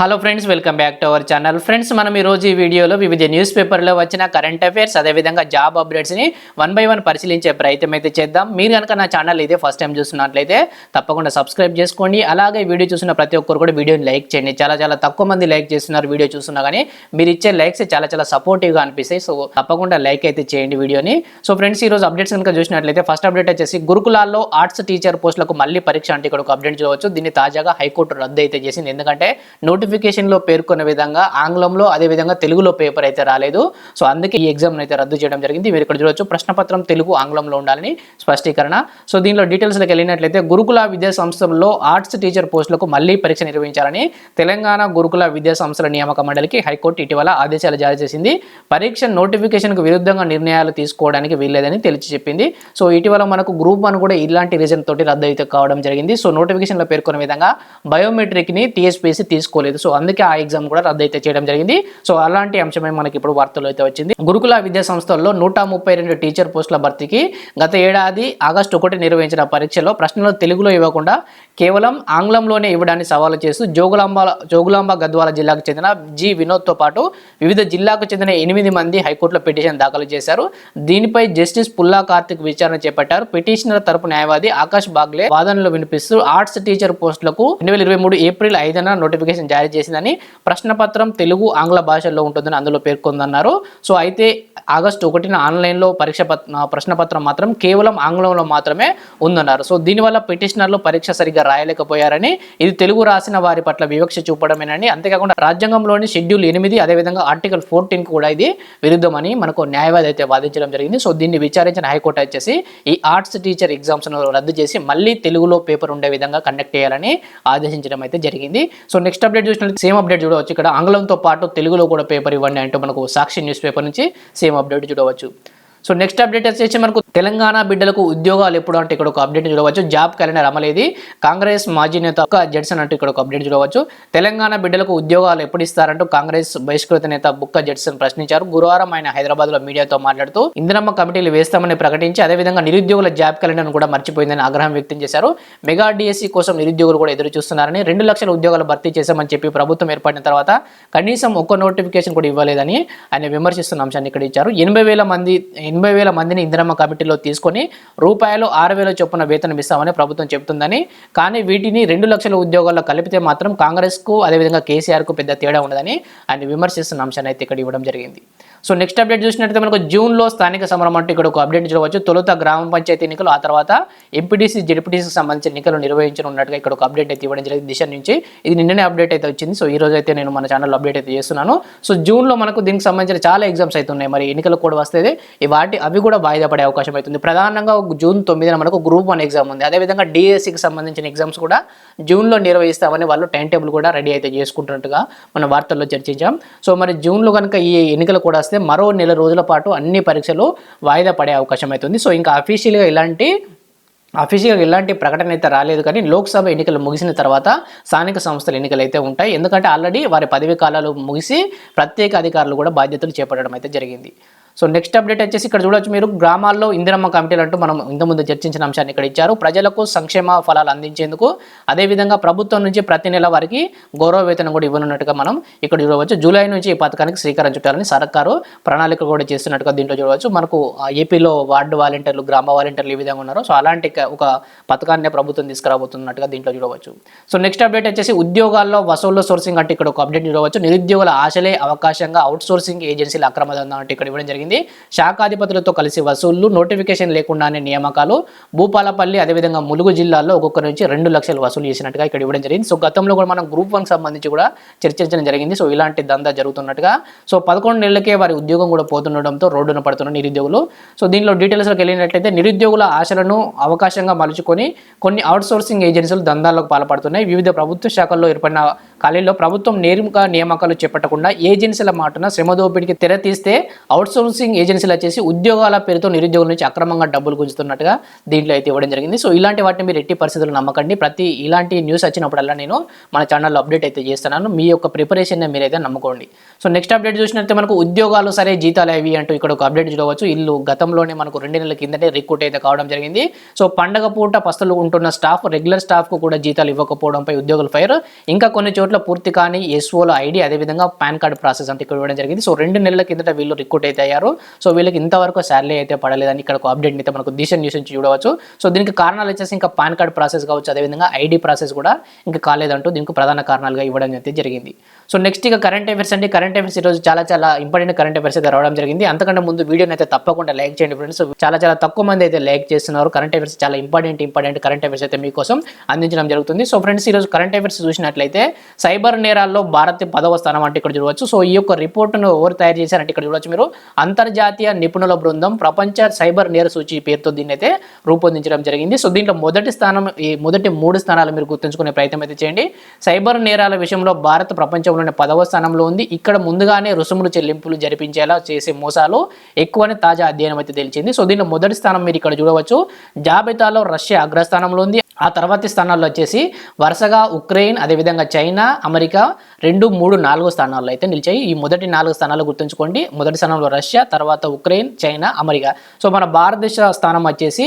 Hello friends welcome back to our channel friends మనం ఈ రోజు ఈ వీడియోలో వివిధ న్యూస్ పేపర్లో వచ్చిన కరెంట్ అఫైర్స్ అదేవిధంగా జాబ్ అప్డేట్స్ని వన్ బై వన్ పరిశీలించే ప్రయత్నం అయితే చేద్దాం. మీరు కనుక నా ఛానల్ ఇదే ఫస్ట్ టైం చూస్తున్నట్లయితే తప్పకుండా సబ్స్క్రైబ్ చేసుకోండి. అలాగే వీడియో చూసిన ప్రతి ఒక్కరు కూడా వీడియోని లైక్ చేయండి. చాలా చాలా తక్కువ మంది లైక్ చేస్తున్నారు వీడియో చూస్తున్నా కానీ మీరు ఇచ్చే లైక్స్ చాలా చాలా సపోర్టివ్గా అనిపిస్తాయి. సో తప్పకుండా లైక్ అయితే చేయండి వీడియోని. సో ఫ్రెండ్స్ ఈ రోజు అప్డేట్స్ కనుక చూసినట్లయితే ఫస్ట్ అప్డేట్ వచ్చేసి గురుకులాల్లో ఆర్ట్స్ టీచర్ పోస్టులకు మళ్ళీ పరీక్ష అంటే ఇక్కడ ఒక అప్డేట్ చూడవచ్చు. దీన్ని తాజాగా హైకోర్టు రద్దు అయితే చేసింది. ఎందుకంటే నోటిఫికేషన్లో పేర్కొన్న విధంగా ఆంగ్లంలో అదే విధంగా తెలుగులో పేపర్ అయితే రాలేదు. సో అందుకే ఈ ఎగ్జామ్ అయితే రద్దు చేయడం జరిగింది. మీరు ఇక్కడ చూడొచ్చు ప్రశ్నపత్రం తెలుగు ఆంగ్లంలో ఉండాలని స్పష్టీకరణ. సో దీనిలో డీటెయిల్స్లోకి వెళ్ళినట్లయితే గురుకుల విద్యా సంస్థల్లో ఆర్ట్స్ టీచర్ పోస్టులకు మళ్ళీ పరీక్ష నిర్వహించాలని తెలంగాణ గురుకుల విద్యా సంస్థల నియామక మండలికి హైకోర్టు ఇటీవల ఆదేశాలు జారీ చేసింది. పరీక్ష నోటిఫికేషన్కు విరుద్ధంగా నిర్ణయాలు తీసుకోవడానికి వీల్లేదని తెలిసి చెప్పింది. సో ఇటీవల మనకు గ్రూప్ వన్ కూడా ఇలాంటి రీజన్ తోటి రద్దు అయితే కావడం జరిగింది. సో నోటిఫికేషన్లో పేర్కొన్న విధంగా బయోమెట్రిక్ని టీఎస్పీసీ తీసుకోలేదు. సో అందుకే ఆ ఎగ్జామ్ కూడా రద్దు అయితే చేయడం జరిగింది. సో అలాంటి అంశమే మనకి ఇప్పుడు వార్తలు అయితే వచ్చింది. గురుకుల విద్యా సంస్థల్లో నూట ముప్పై రెండు టీచర్ పోస్టుల భర్తీకి గత ఏడాది ఆగస్టు ఒకటి నిర్వహించిన పరీక్షలో ప్రశ్నలు తెలుగులో ఇవ్వకుండా కేవలం ఆంగ్లంలోనే ఇవ్వడాన్ని సవాలు చేస్తూ జోగులాంబ జోగులాంబ గద్వాల జిల్లాకు చెందిన జి వినోద్తో పాటు వివిధ జిల్లాకు చెందిన ఎనిమిది మంది హైకోర్టులో పిటిషన్ దాఖలు చేశారు. దీనిపై జస్టిస్ పుల్లా కార్తిక్ విచారణ చేపట్టారు. పిటిషనర్ తరపు న్యాయవాది ఆకాష్ బాగ్లే వాదనలు వినిపిస్తూ ఆర్ట్స్ టీచర్ పోస్టులకు రెండు వేల ఇరవై మూడు ఏప్రిల్ ఐదున నోటిఫికేషన్ జారీ చేసిందని ప్రశ్నపత్రం తెలుగు ఆంగ్ల భాషల్లో ఉంటుందని అందులో పేర్కొందన్నారు. సో అయితే ఆగస్టు ఒకటిన ఆన్లైన్లో పరీక్ష పత్ ప్రశ్నపత్రం మాత్రం కేవలం ఆంగ్లంలో మాత్రమే ఉందన్నారు. సో దీనివల్ల పిటిషనర్లు పరీక్ష సరిగ్గా రాయలేకపోయారని ఇది తెలుగు రాసిన వారి పట్ల వివక్ష చూపడమేనని అంతేకాకుండా రాజ్యాంగంలోని షెడ్యూల్ ఎనిమిది అదేవిధంగా ఆర్టికల్ ఫోర్టీన్ కూడా ఇది విరుద్ధమని మనకు న్యాయవాది అయితే వాదించడం జరిగింది. సో దీన్ని విచారించిన హైకోర్టు వచ్చేసి ఈ ఆర్ట్స్ టీచర్ ఎగ్జామ్స్ రద్దు చేసి మళ్ళీ తెలుగులో పేపర్ ఉండే విధంగా కండక్ట్ చేయాలని ఆదేశించడం అయితే జరిగింది. సో నెక్స్ట్ అప్డేట్ చూసినట్లయితే సేమ్ అప్డేట్ చూడవచ్చు. ఇక్కడ ఆంగ్లంతో పాటు తెలుగులో కూడా పేపర్ ఇవ్వండి అంటే మనకు సాక్షి న్యూస్ పేపర్ నుంచి సేమ్ అప్డేట్ చూడవచ్చు. సో నెక్స్ట్ అప్డేట్ వచ్చేసి మనకు తెలంగాణ బిడ్డలకు ఉద్యోగాలు ఎప్పుడు అంటే ఇక్కడ ఒక అప్డేట్ చూడవచ్చు. జాబ్ క్యాలెండర్ అమలేది కాంగ్రెస్ మాజీ నేత ఒక జడ్సన్ అంటూ ఇక్కడ ఒక అప్డేట్ చూడవచ్చు. తెలంగాణ బిడ్డలకు ఉద్యోగాలు ఎప్పుడు ఇస్తారంటూ కాంగ్రెస్ బహిష్కృత నేత బుక్క జడ్సన్ ప్రశ్నించారు. గురువారం ఆయన హైదరాబాద్లో మీడియాతో మాట్లాడుతూ ఇందిరమ్మ కమిటీలు వేస్తామని ప్రకటించి అదేవిధంగా నిరుద్యోగుల జాబ్ క్యాలెండర్ను కూడా మర్చిపోయిందని ఆగ్రహం వ్యక్తం చేశారు. మెగా డిఎస్సీ కోసం నిరుద్యోగులు కూడా ఎదురు చూస్తున్నారని రెండు లక్షల ఉద్యోగాలు భర్తీ చేశామని చెప్పి ప్రభుత్వం ఏర్పడిన తర్వాత కనీసం ఒక్క నోటిఫికేషన్ కూడా ఇవ్వలేదని ఆయన విమర్శిస్తున్న అంశాన్ని ఇక్కడ ఇచ్చారు. ఎనభై వేల మంది ఎనభై వేల మందిని ఇందిరమ్మ కమిటీలో తీసుకొని రూపాయలు ఆరు వేల చొప్పున వేతనం ఇస్తామని ప్రభుత్వం చెబుతుందని. కానీ వీటిని రెండు లక్షల ఉద్యోగాల్లో కలిపితే మాత్రం కాంగ్రెస్కు అదేవిధంగా కేసీఆర్కు పెద్ద తేడా ఉండదని ఆయన విమర్శిస్తున్న అంశాన్ని అయితే ఇక్కడ ఇవ్వడం జరిగింది. సో నెక్స్ట్ అప్డేట్ చూసినట్లయితే మనకు జూన్లో స్థానిక సమరం అంటే ఇక్కడ ఒక అప్డేట్ చూడవచ్చు. తొలుత గ్రామ పంచాయతీ ఎన్నికలు ఆ తర్వాత ఎంపీటీసీ జెడ్పీటీసీకి సంబంధించిన ఎన్నికలు నిర్వహించనున్నట్టుగా ఇక్కడ ఒక అప్డేట్ అయితే ఇవ్వడం జరిగింది. దిశ నుంచి ఇది నిన్ననే అప్డేట్ అయితే వచ్చింది. సో ఈ రోజు అయితే నేను మన ఛానల్లో అప్డేట్ అయితే చేస్తున్నాను. సో జూన్లో మనకు దీనికి సంబంధించిన చాలా ఎగ్జామ్స్ అయితే ఉన్నాయి. మరి ఎన్నికలు కూడా వస్తే వాటి అవి కూడా వాయిదా పడే అవకాశం అవుతుంది ప్రధానంగా జూన్ తొమ్మిదిన మనకు గ్రూప్ వన్ ఎగ్జామ్ ఉంది. అదేవిధంగా డిఎస్సికి సంబంధించిన ఎగ్జామ్స్ కూడా జూన్లో నిర్వహిస్తామని వాళ్ళు టైం టేబుల్ కూడా రెడీ అయితే చేసుకుంటున్నట్టుగా మన వార్తల్లో చర్చించాం. సో మరి జూన్లో కనుక ఈ ఎన్నికలు కూడా వస్తే మరో నెల రోజుల పాటు అన్ని పరీక్షలు వాయిదా పడే అవకాశం అవుతుంది సో ఇంకా అఫీషియల్గా ఇలాంటి అఫీషియల్గా ఎలాంటి ప్రకటన అయితే రాలేదు కానీ లోక్సభ ఎన్నికలు ముగిసిన తర్వాత స్థానిక సంస్థల ఎన్నికలు అయితే ఉంటాయి. ఎందుకంటే ఆల్రెడీ వారి పదవీ కాలాలు ముగిసి ప్రత్యేక అధికారులు కూడా బాధ్యతలు చేపట్టడం అయితే జరిగింది. సో నెక్స్ట్ అప్డేట్ వచ్చేసి ఇక్కడ చూడొచ్చు మీరు. గ్రామాల్లో ఇందిరమ్మ కమిటీలు అంటూ మనం ఇంతకుముందు చర్చించిన అంశాన్ని ఇక్కడ ఇచ్చారు. ప్రజలకు సంక్షేమ ఫలాలు అందించేందుకు అదేవిధంగా ప్రభుత్వం నుంచి ప్రతి నెల వారికి గౌరవ వేతనం కూడా ఇవ్వనున్నట్టుగా మనం ఇక్కడ చూడవచ్చు. జూలై నుంచి ఈ పథకానికి శ్రీకారం చుట్టాలని సర్కారు ప్రణాళిక కూడా చేస్తున్నట్టుగా దీంట్లో చూడవచ్చు. మనకు ఏపీలో వార్డు వాలంటీర్లు గ్రామ వాలంటీర్లు ఈ విధంగా ఉన్నారో సో అలాంటి ఒక పథకాన్ని ప్రభుత్వం తీసుకురాబోతున్నట్టుగా దీంట్లో చూడవచ్చు. సో నెక్స్ట్ అప్డేట్ వచ్చేసి ఉద్యోగాల్లో వసూళ్ళ సోర్సింగ్ అంటే ఇక్కడ ఒక అప్డేట్ చూడవచ్చు. నిరుద్యోగుల ఆశలే అవకాశంగా అవుట్ సోర్సింగ్ ఏజెన్సీల అక్రమ దందా అంటే ఇక్కడ ఇవ్వడం జరిగింది. శాఖాధిపతులతో కలిసి వసూళ్ళు నోటిఫికేషన్ లేకుండానే నియామకాలు. భూపాలపల్లి అదేవిధంగా ములుగు జిల్లాల్లో ఒక్కొక్క నుంచి రెండు లక్షలు వసూలు చేసినట్టుగా ఇక్కడ ఇవ్వడం జరిగింది. సో గతంలో కూడా మనం గ్రూప్ వన్కి సంబంధించి కూడా చర్చించడం జరిగింది. సో ఇలాంటి దందా జరుగుతున్నట్టుగా. సో పదకొండు నెలలకే వారి ఉద్యోగం కూడా పోతుండడంతో రోడ్డున పడుతున్న నిరుద్యోగులు. సో దీనిలో డీటెయిల్స్లోకి వెళ్ళినట్లయితే నిరుద్యోగుల ఆశలను అవకాశంగా మలుచుకొని కొన్ని అవుట్సోర్సింగ్ ఏజెన్సీలు దందాలకు పాల్పడుతున్నాయి. వివిధ ప్రభుత్వ శాఖల్లో ఏర్పడిన ఖాళీల్లో ప్రభుత్వం నేరుగా నియామకాలు చేపట్టకుండా ఏజెన్సీల మాటన శ్రమ దోపిడీకి తెర తీస్తే అవుట్ సోర్సింగ్ ఏజెన్సీలు వచ్చేసి ఉద్యోగాల పేరుతో నిరుద్యోగుల నుంచి అక్రమంగా డబ్బులు గుంజుతున్నట్టుగా దీంట్లో అయితే ఇవ్వడం జరిగింది. సో ఇలాంటి వాటిని మీరు ఎట్టి పరిస్థితులు నమ్మకండి. ప్రతి ఇలాంటి న్యూస్ వచ్చినప్పుడల్లా నేను మన ఛానల్లో అప్డేట్ అయితే చేస్తున్నాను. మీ యొక్క ప్రిపరేషన్ మీరైతే నమ్ముకోండి. సో నెక్స్ట్ అప్డేట్ చూసినట్లయితే మనకు ఉద్యోగాలు సరే జీతాలు అవి అంటూ ఇక్కడ ఒక అప్డేట్ చూడవచ్చు. ఇల్లు గతంలోనే మనకు రెండు నెలల కిందటే రిక్రూట్ అయితే కావడం జరిగింది. సో పండగ పూట పస్తులు ఉంటున్న స్టాఫ్ రెగ్యులర్ స్టాఫ్కు కూడా జీతాలు ఇవ్వకపోవడంపై ఉద్యోగులు ఫైర్. ఇంకా కొన్ని చోట్ల చోట్ల పూర్తి కానీ ఎస్ఓల ఐడి అదేవిధంగా పాన్ కార్డ్ ప్రాసెస్ అంటే ఇక్కడ ఇవ్వడం జరిగింది. సో రెండు నెలల కిందట వీళ్ళు రిక్రూట్ అయితే అయ్యారు. సో వీళ్ళకి ఇంతవరకు శాలరీ అయితే పడలేదని ఇక్కడ ఒక అప్డేట్ అయితే మనకు దిశ న్యూస్ నుంచి చూడవచ్చు. సో దీనికి కారణాలు వచ్చేసి ఇంకా పాన్ కార్డ్ ప్రాసెస్ కావచ్చు అదేవిధంగా ఐడి ప్రాసెస్ కూడా ఇంకా కాలేదంటూ దీనికి ప్రధాన కారణాలుగా ఇవ్వడం అయితే జరిగింది. సో నెక్స్ట్ ఇక కరెంట్ అఫేర్స్ అంటే కరెంట్ అఫేర్స్ ఈరోజు చాలా చాలా ఇంపార్టెంట్ కరెంట్ అఫేర్స్ అయితే రావడం జరిగింది. అంతకంటే ముందు వీడియోని అయితే తప్పకుండా లైక్ చేయండి ఫ్రెండ్స్. చాలా చాలా తక్కువ మంది అయితే లైక్ చేస్తున్నారు. కరెంట్ అఫేర్స్ చాలా ఇంపార్టెంట్ ఇంపార్టెంట్ కరెంట్ అఫేర్స్ అయితే మీకోసం అందించడం జరుగుతుంది. సో ఫ్రెండ్స్ ఈరోజు కరెంట్ అఫేర్స్ చూసినట్లయితే సైబర్ నేరాల్లో భారత్ పదవ స్థానం అంటే ఇక్కడ చూడవచ్చు. సో ఈ యొక్క రిపోర్టును ఎవరు తయారు చేశారంటే ఇక్కడ చూడవచ్చు మీరు. అంతర్జాతీయ నిపుణుల బృందం ప్రపంచ సైబర్ నేర సూచి పేరుతో దీన్ని అయితే రూపొందించడం జరిగింది. సో దీంట్లో మొదటి స్థానం ఈ మొదటి మూడు స్థానాలు మీరు గుర్తుంచుకునే ప్రయత్నం అయితే చేయండి. సైబర్ నేరాల విషయంలో భారత్ ప్రపంచంలోనే పదవ స్థానంలో ఉంది. ఇక్కడ ముందుగానే రుసుములు చెల్లింపులు జరిపించేలా చేసే మోసాలు ఎక్కువని తాజా అధ్యయనం అయితే తెలిసింది. సో దీనిలో మొదటి స్థానం మీరు ఇక్కడ చూడవచ్చు. జాబితాలో రష్యా అగ్రస్థానంలో ఉంది. ఆ తర్వాతి స్థానాల్లో వచ్చేసి వరుసగా ఉక్రెయిన్ అదేవిధంగా చైనా అమెరికా రెండు మూడు నాలుగు స్థానాల్లో అయితే నిలిచాయి. ఈ మొదటి నాలుగు స్థానాలు గుర్తుంచుకోండి. మొదటి స్థానంలో రష్యా తర్వాత ఉక్రెయిన్ చైనా అమెరికా. సో మన భారతదేశ స్థానం వచ్చేసి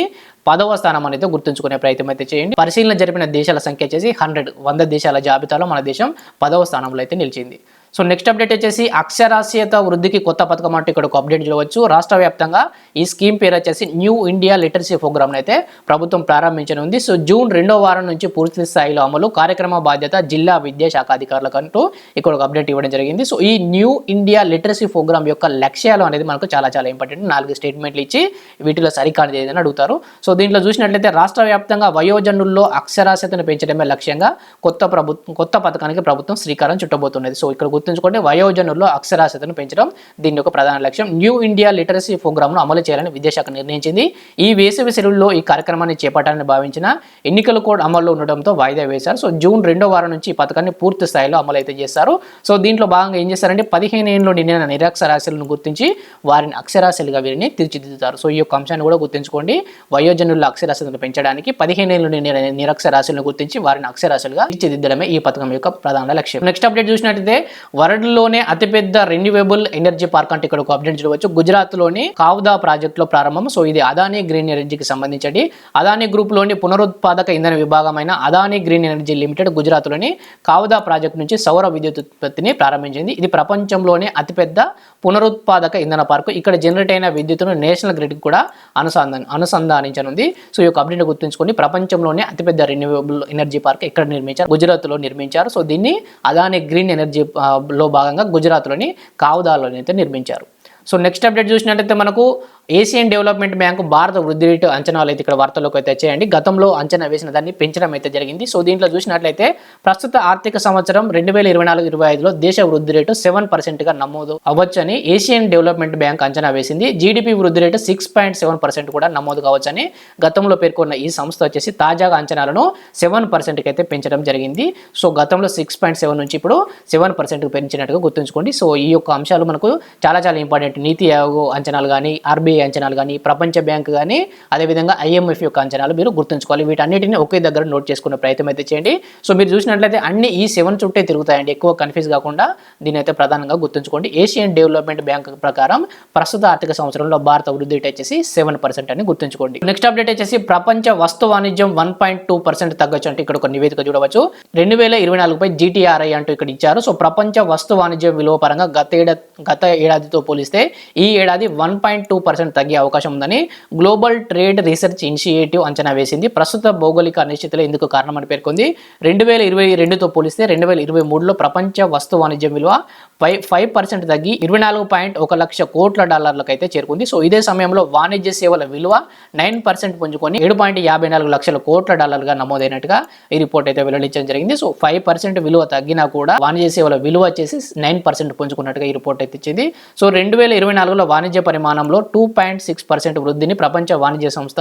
పదవ స్థానం అనేది గుర్తుంచుకునే ప్రయత్నం అయితే చేయండి. పరిశీలన జరిపిన దేశాల సంఖ్య వచ్చేసి హండ్రెడ్ వంద దేశాల జాబితాలో మన దేశం పదవ స్థానంలో అయితే నిలిచింది. సో నెక్స్ట్ అప్డేట్ వచ్చేసి అక్షరాస్యత వృద్ధికి కొత్త పథకం అంటూ ఇక్కడ ఒక అప్డేట్ చూడవచ్చు. రాష్ట్ర వ్యాప్తంగా ఈ స్కీమ్ పేరు వచ్చేసి న్యూ ఇండియా లిటరసీ ప్రోగ్రామ్ అయితే ప్రభుత్వం ప్రారంభించనుంది. సో జూన్ రెండో వారం నుంచి పూర్తి స్థాయిలో అమలు కార్యక్రమ బాధ్యత జిల్లా విద్యాశాఖ అధికారులకు అంటూ ఇక్కడ ఒక అప్డేట్ ఇవ్వడం జరిగింది. సో ఈ న్యూ ఇండియా లిటరసీ ప్రోగ్రామ్ యొక్క లక్ష్యాలు అనేది మనకు చాలా చాలా ఇంపార్టెంట్ నాలుగు స్టేట్మెంట్లు ఇచ్చి వీటిలో సరికానిది ఏదైనా అడుగుతారు. సో దీంట్లో చూసినట్లయితే రాష్ట్ర వ్యాప్తంగా వయోజనుల్లో అక్షరాస్యతను పెంచడమే లక్ష్యంగా కొత్త ప్రభుత్వం కొత్త పథకానికి ప్రభుత్వం శ్రీకారం చుట్టబోతున్నది. సో ఇక్కడ గుర్తుంచుకోండి వయోజనుల్లో అక్షరాస్యతను పెంచడం దీని యొక్క ప్రధాన లక్ష్యం. న్యూ ఇండియా లిటరసీ ప్రోగ్రామ్ను అమలు చేయాలని విద్యాశాఖ నిర్ణయించింది. ఈ వేసవి సెలవుల్లో ఈ కార్యక్రమాన్ని చేపట్టాలని భావించిన ఎన్నికల కోడ్ అమల్లో ఉండడంతో వాయిదా వేశారు. సో జూన్ రెండో వారం నుంచి ఈ పథకాన్ని పూర్తి స్థాయిలో అమలు అయితే చేస్తారు. సో దీంట్లో భాగంగా ఏం చేస్తారంటే పదిహేను ఏళ్ళు నిండిన నిరక్షరాస్యులను గుర్తించి వారిని అక్షరాస్యులుగా వీరిని తీర్చిదిద్దుతారు. సో ఈ యొక్క అంశాన్ని కూడా గుర్తుంచుకోండి. వయోజనుల అక్షరాస్యతను పెంచడానికి పదిహేను ఏళ్ళు నిండిన నిరక్షరాస్యులను గుర్తించి వారిని అక్షరాస్యులుగా తీర్చిదిద్దడమే ఈ పథకం యొక్క ప్రధాన లక్ష్యం. నెక్స్ట్ అప్డేట్ చూసినట్లయితే వరల్డ్లోనే అతిపెద్ద రెన్యూవబుల్ ఎనర్జీ పార్క్ అంటే ఇక్కడ ఒక అప్డేట్ చూడవచ్చు. గుజరాత్లోని కావుదా ప్రాజెక్టులో ప్రారంభం. సో ఇది అదానీ గ్రీన్ ఎనర్జీకి సంబంధించి అదానీ గ్రూప్లోని పునరుత్పాదక ఇంధన విభాగమైన అదానీ గ్రీన్ ఎనర్జీ లిమిటెడ్ గుజరాత్లోని కావుదా ప్రాజెక్టు నుంచి సౌర విద్యుత్ ఉత్పత్తిని ప్రారంభించింది. ఇది ప్రపంచంలోనే అతిపెద్ద పునరుత్పాదక ఇంధన పార్కు ఇక్కడ జనరేట్ అయిన విద్యుత్తును నేషనల్ గ్రిడ్కి కూడా అనుసంధాన అనుసంధానించనుంది. సో ఈ యొక్క అప్డేట్ గుర్తుంచుకొని ప్రపంచంలోనే అతిపెద్ద రెన్యూవబుల్ ఎనర్జీ పార్క్ ఇక్కడ నిర్మించారు? గుజరాత్లో నిర్మించారు. సో దీన్ని అదానీ గ్రీన్ ఎనర్జీ లో భాగంగా గుజరాత్లోని కావుదాలోని అయితే నిర్మించారు. సో నెక్స్ట్ అప్డేట్ చూసినట్లయితే మనకు ఏషియన్ డెవలప్మెంట్ బ్యాంకు భారత వృద్ధి రేటు అంచనాలు అయితే ఇక్కడ వార్తలోకి అయితే వచ్చాయండి. గతంలో అంచనా వేసిన దాన్ని పెంచడం అయితే జరిగింది. సో దీంట్లో చూసినట్లయితే ప్రస్తుత ఆర్థిక సంవత్సరం రెండు వేల ఇరవై నాలుగు ఇరవై ఐదులో దేశ వృద్ధి రేటు సెవెన్ పర్సెంట్గా నమోదు అవ్వచ్చని ఏషియన్ డెవలప్మెంట్ బ్యాంక్ అంచనా వేసింది. జీడిపి వృద్ధి rate six point seven percent కూడా నమోదు కావచ్చని గతంలో పేర్కొన్న ఈ సంస్థ వచ్చేసి తాజాగా అంచనాలను సెవెన్ పర్సెంట్కి అయితే పెంచడం జరిగింది. సో గతంలో సిక్స్ పాయింట్ సెవెన్ నుంచి ఇప్పుడు సెవెన్ పర్సెంట్కి పెంచినట్టుగా గుర్తుంచుకోండి. సో ఈ యొక్క అంశాలు మనకు చాలా చాలా ఇంపార్టెంట్. నీతి ఆయోగ్ అంచనాలు కానీ ఆర్బీఐ అంచనాలు కానీ ప్రపంచ బ్యాంక్ కానీ అదేవిధంగా ఐఎంఎఫ్ యొక్క అంచనాలు మీరు గుర్తుంచుకోవాలి. వీటన్నిటిని ఒకే దగ్గర నోట్ చేసుకునే ప్రయత్నం అయితే చేయండి. సో మీరు చూసినట్లయితే అన్ని ఈ సెవెన్ చుట్టే తిరుగుతాయండి. ఎక్కువ కన్ఫ్యూజ్ కాకుండా దీని అయితే ప్రధానంగా గుర్తుంచుకోండి. ఏషియన్ డెవలప్మెంట్ బ్యాంక్ ప్రకారం ప్రస్తుత ఆర్థిక సంవత్సరంలో భారత వృద్ధి రేట్ వచ్చేసి సెవెన్ పర్సెంట్ అని గుర్తుంచుకోండి. నెక్స్ట్ అప్డేట్ వచ్చేసి ప్రపంచ వస్తు వాణిజ్యం వన్ పాయింట్ టూ పర్సెంట్ తగ్గొచ్చు అంటే ఇక్కడ ఒక నివేదిక చూడవచ్చు. రెండు వేల ఇరవై నాలుగుపై జీటీఆర్ఐ అంటూ ఇక్కడ ఇచ్చారు. సో ప్రపంచ వస్తు వాణిజ్యం విలువ పరంగా గత ఏడాది గత ఏడాదితో పోలిస్తే ఈ ఏడాది వన్ పాయింట్ టూ పర్సెంట్ తగ్గే అవకాశం ఉందని గ్లోబల్ ట్రేడ్ రీసెర్చ్ ఇనిషియేటివ్ అంచనా వేసింది. ప్రస్తుత భౌగోళిక అనిశ్చితులు ఎందుకు కారణమని పేర్కొంది. రెండు వేల ఇరవై రెండుతో పోలిస్తే రెండు వేల ఇరవై మూడులో ప్రపంచ వస్తు వాణిజ్యం విలువ ఫైవ్ ఫైవ్ పర్సెంట్ తగ్గి ఇరవై నాలుగు పాయింట్ ఒక లక్ష కోట్ల డాలర్లకు అయితే చేరుకుంది. సో ఇదే సమయంలో వాణిజ్య సేవల విలువ నైన్ పర్సెంట్ పుంజుకొని ఏడు పాయింట్ యాభై నాలుగు లక్షల కోట్ల డాలర్గా నమోదైనట్టుగా ఈ రిపోర్ట్ అయితే వెల్లడించడం జరిగింది. సో ఫైవ్ పర్సెంట్ విలువ తగ్గినా కూడా వాణిజ్య సేవల విలువ వచ్చేసి నైన్ పర్సెంట్ పుంజుకున్నట్టుగా ఈ రిపోర్ట్ అయితే ఇచ్చింది. సో రెండు వేల ఇరవై నాలుగులో వాణిజ్య పరిమాణంలో టూ పాయింట్ సిక్స్ పర్సెంట్ వృద్ధిని ప్రపంచ వాణిజ్య సంస్థ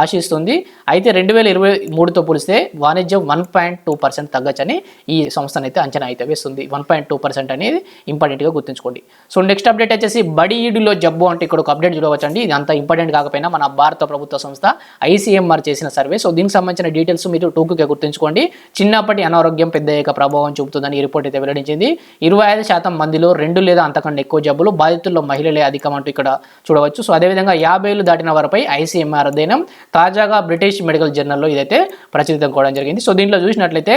ఆశిస్తుంది. అయితే రెండు వేల ఇరవై మూడుతో పోలిస్తే వాణిజ్యం వన్ పాయింట్ టూ పర్సెంట్ తగ్గచ్చని ఈ సంస్థనైతే అంచనా అయితే వేస్తుంది. వన్ పాయింట్ టూ పర్సెంట్ అనేది ఇంపార్టెంట్గా గుర్తుంచుకోండి. సో నెక్స్ట్ అప్డేట్ వచ్చేసి బడి జబ్బు అంటే ఇక్కడ ఒక అప్డేట్ చూడవచ్చండి. ఇది అంత ఇంపార్టెంట్ కాకపోయినా మన భారత ప్రభుత్వ సంస్థ ఐసీఎంఆర్ చేసిన సర్వే. సో దీనికి సంబంధించిన డీటెయిల్స్ మీరు టూకుగా గుర్తుంచుకోండి. చిన్నప్పటి అనారోగ్యం పెద్ద ప్రభావం చూపుతుందని ఈ రిపోర్ట్ అయితే వెల్లడించింది. ఇరవై ఐదు శాతం మందిలో రెండు లేదా అంతకంటే ఎక్కువ జబ్బులు బాధితుల్లో మహిళలే అధికం అంటూ ఇక్కడ చూడవచ్చు. సో అదేవిధంగా యాభై ఏళ్ళు దాటిన వారిపై ఐసీఎంఆర్ అధ్యయనం తాజాగా బ్రిటిష్ మెడికల్ జర్నల్లో ఇదైతే ప్రచురితం కావడం జరిగింది. సో దీంట్లో చూసినట్లయితే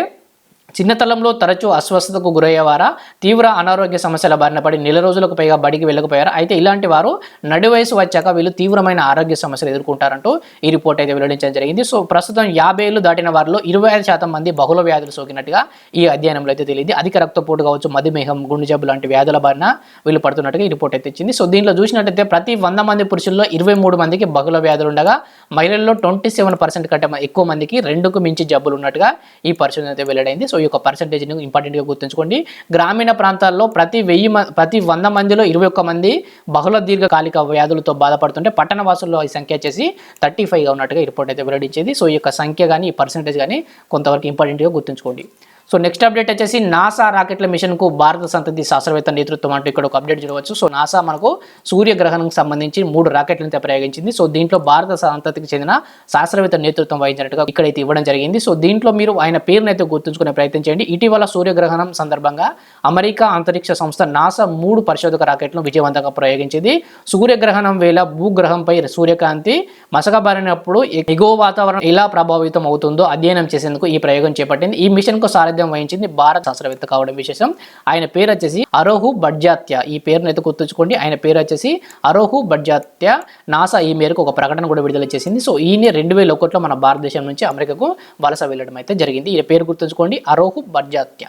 చిన్నతలంలో తరచూ అస్వస్థతకు గురయ్యేవారా? తీవ్ర అనారోగ్య సమస్యల బారిన పడి నెల రోజులకు పైగా బడికి వెళ్ళకపోయారు? అయితే ఇలాంటి వారు నడి వయసు వచ్చాక వీళ్ళు తీవ్రమైన ఆరోగ్య సమస్యలు ఎదుర్కొంటారంటూ ఈ రిపోర్ట్ అయితే వెల్లడించడం జరిగింది. సో ప్రస్తుతం యాభై ఏళ్ళు దాటిన వారిలో ఇరవై ఐదు శాతం మంది బహుళ వ్యాధులు సోకినట్టుగా ఈ అధ్యయనంలో అయితే తెలియదు. అధిక రక్తపోటు కావచ్చు మధుమేహం గుండె జబ్బు లాంటి వ్యాధుల బారిన వీళ్ళు పడుతున్నట్టుగా ఈ రిపోర్ట్ అయితే ఇచ్చింది. సో దీంట్లో చూసినట్టయితే ప్రతి వంద మంది పురుషుల్లో ఇరవై మూడు మందికి బహుళ వ్యాధులు ఉండగా మహిళల్లో ట్వంటీ సెవెన్ పర్సెంట్ కంటే ఎక్కువ మందికి రెండుకు మించి జబ్బులు ఉన్నట్టుగా ఈ పరిశోధన అయితే వెల్లడైంది. సో ఈ యొక్క పర్సంటేజ్ని ఇంపార్టెంట్గా గుర్తుంచుకోండి. గ్రామీణ ప్రాంతాల్లో ప్రతి వెయ్యి మ- ప్రతి వంద మందిలో ఇరవై ఒక్క మంది బహుళ దీర్ఘకాలిక వ్యాధులతో బాధపడుతుంటే పట్టణ వాసుల్లో ఈ సంఖ్య వచ్చేసి థర్టీ ఫైవ్గా ఉన్నట్టుగా రిపోర్ట్ అయితే వెల్లడించేది. సో ఈ యొక్క సంఖ్య కానీ ఈ పర్సంటేజ్ కానీ కొంతవరకు ఇంపార్టెంట్గా గుర్తుంచుకోండి. సో నెక్స్ట్ అప్డేట్ వచ్చేసి నాసా రాకెట్ల మిషన్కు భారత సంతతి శాస్త్రవేత్త నేతృత్వం అంటూ ఇక్కడ ఒక అప్డేట్ చూడవచ్చు. సో నాసా మనకు సూర్యగ్రహణంకి సంబంధించి మూడు రాకెట్లను ప్రయోగించింది. సో దీంట్లో భారత సంతతికి చెందిన శాస్త్రవేత్త నేతృత్వం వహించినట్టుగా ఇక్కడైతే ఇవ్వడం జరిగింది. సో దీంట్లో మీరు ఆయన పేరును అయితే గుర్తుంచుకునే ప్రయత్నం చేయండి. ఇటీవల సూర్యగ్రహణం సందర్భంగా అమెరికా అంతరిక్ష సంస్థ నాసా మూడు పరిశోధక రాకెట్లను విజయవంతంగా ప్రయోగించింది. సూర్యగ్రహణం వేళ భూగ్రహంపై సూర్యకాంతి మసకబారినప్పుడు ఎగువ వాతావరణం ఎలా ప్రభావితం అవుతుందో అధ్యయనం చేసేందుకు ఈ ప్రయోగం చేపట్టింది. ఈ మిషన్కు సారథ్యం వహించింది భారత శాస్త్రవేత్త కావడం విశేషం. ఆయన పేరు వచ్చేసి అరోహు బడ్జాత్య. ఈ పేరును అయితే గుర్తుంచుకోండి. ఆయన పేరు వచ్చేసి అరోహు బడ్జాత్య. నాసా ఈ మేరకు ఒక ప్రకటన కూడా విడుదల చేసింది. సో ఈయన రెండు వేల ఒకటిలో మన భారతదేశం నుంచి అమెరికాకు వలస వెళ్ళడం అయితే జరిగింది. ఈ పేరు గుర్తుంచుకోండి. అరోహు బడ్జాత్య.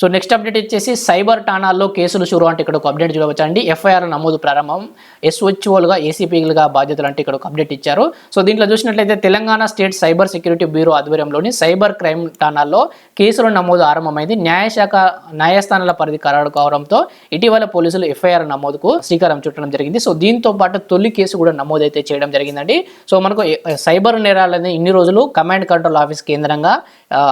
సో నెక్స్ట్ అప్డేట్ వచ్చేసి సైబర్ ఠాణాల్లో కేసులు షురు అంటే ఇక్కడ ఒక అప్డేట్ చూడవచ్చండి. ఎఫ్ఐఆర్ నమోదు ప్రారంభం. ఎస్ఓచ్ఓలుగా ఏసీపీలుగా బాధ్యతలు అంటే ఇక్కడ ఒక అప్డేట్ ఇచ్చారు. సో దీంట్లో చూసినట్లయితే Telangana state cyber security bureau ఆధ్వర్యంలోని సైబర్ క్రైమ్ ఠాణాల్లో కేసుల నమోదు ఆరంభమైంది. న్యాయశాఖ న్యాయస్థానాల పరిధి ఖరారు కావడంతో ఇటీవల పోలీసులు ఎఫ్ఐఆర్ నమోదుకు శ్రీకారం చుట్టడం జరిగింది. సో దీంతో పాటు తొలి కేసు కూడా నమోదైతే చేయడం జరిగిందండి. సో మనకు సైబర్ నేరాలని ఇన్ని రోజులు కమాండ్ కంట్రోల్ ఆఫీస్ కేంద్రంగా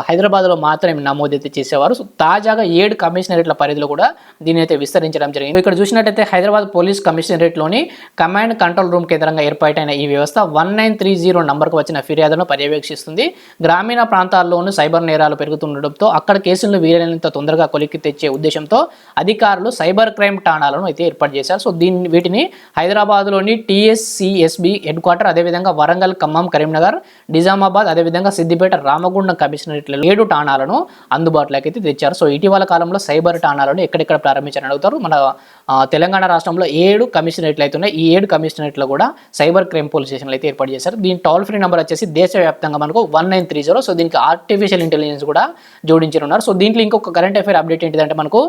హైదరాబాద్లో మాత్రమే నమోదైతే చేసేవారు. సో తాజా తాజాగా ఏడు కమిషనరేట్ల పరిధిలో కూడా దీని అయితే విస్తరించడం జరిగింది. ఇక్కడ చూసినట్టయితే హైదరాబాద్ పోలీస్ కమిషనరేట్లోని కమాండ్ కంట్రోల్ రూమ్ కేంద్రంగా ఏర్పాటైన ఈ వ్యవస్థ వన్ నైన్ త్రీ జీరో నంబర్కు వచ్చిన ఫిర్యాదులను పర్యవేక్షిస్తుంది. గ్రామీణ ప్రాంతాల్లోనూ సైబర్ నేరాలు పెరుగుతుండటంతో అక్కడ కేసులను వీలైనంత తొందరగా కొలిక్కి తెచ్చే ఉద్దేశంతో అధికారులు సైబర్ క్రైమ్ ఠాణాలను అయితే ఏర్పాటు చేశారు. సో దీన్ని వీటిని హైదరాబాద్లోని టీఎస్సిఎస్బి హెడ్ క్వార్టర్ అదేవిధంగా వరంగల్ ఖమ్మం కరీంనగర్ నిజామాబాద్ అదేవిధంగా సిద్దిపేట రామగుండం కమిషనరేట్లలో ఏడు ఠాణాలను అందుబాటులోకి అయితే తెచ్చారు. సో ఇటీవల కాలంలో సైబర్ ఠాణాలను ఎక్కడెక్కడ ప్రారంభించారని అడుగుతారు. మన తెలంగాణ రాష్ట్రంలో ఏడు కమిషనరేట్లు అయితే ఉన్నాయి. ఈ ఏడు కమిషనరేట్లో కూడా సైబర్ క్రైమ్ పోలీస్ స్టేషన్లు అయితే ఏర్పాటు చేశారు. దీని టోల్ ఫ్రీ నెంబర్ వచ్చేసి దేశవ్యాప్తంగా మనకు one nine three zero. So దీనికి ఆర్టిఫిషియల్ ఇంటెలిజెన్స్ కూడా జోడించనున్నారు సో దీంట్లో ఇంకొక కరెంట్ అఫైర్ అప్డేట్ ఏంటిదంటే మనకు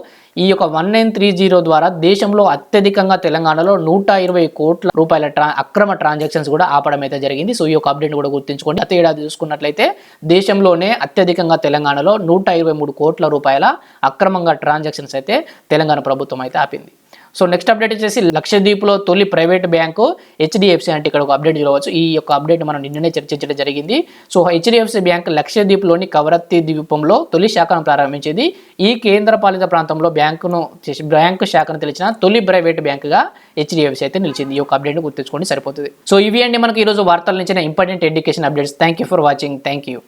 ఈ యొక్క వన్ నైన్ త్రీ జీరో ద్వారా దేశంలో అత్యధికంగా తెలంగాణలో నూట ఇరవై కోట్ల రూపాయల ట్రా అక్రమ ట్రాన్సాక్షన్స్ కూడా ఆపడం అయితే జరిగింది. సో ఈ యొక్క అప్డేట్ కూడా గుర్తుంచుకోండి. గత ఏడాది చూసుకున్నట్లయితే దేశంలోనే అత్యధికంగా తెలంగాణలో నూట ఇరవై మూడు కోట్ల రూపాయల అక్రమంగా ట్రాన్సాక్షన్స్ అయితే తెలంగాణ ప్రభుత్వం అయితే ఆపింది. సో నెక్స్ట్ అప్డేట్ వచ్చేసి లక్షద్వీప్లో తొలి ప్రైవేట్ బ్యాంకు హెచ్డిఎఫ్సి అంటే ఇక్కడ ఒక అప్డేట్ చూడవచ్చు. ఈ యొక్క అప్డేట్ మనం నిన్ననే చర్చించడం జరిగింది. సో హెచ్డిఎఫ్సి బ్యాంక్ లక్షద్వీప్లోని కవరత్తి ద్వీపంలో తొలి శాఖను ప్రారంభించింది. ఈ కేంద్రపాలిత ప్రాంతంలో బ్యాంకును బ్యాంకు శాఖను తెలిసిన తొలి ప్రైవేట్ బ్యాంకుగా హెచ్డిఎఫ్సి అయితే నిలిచింది. ఈ యొక్క అప్డేట్ గుర్తుంచుకోండి సరిపోతుంది. సో ఇవి అండి మనకి ఈరోజు వార్తల నుంచి important education updates. Thank you for watching. Thank you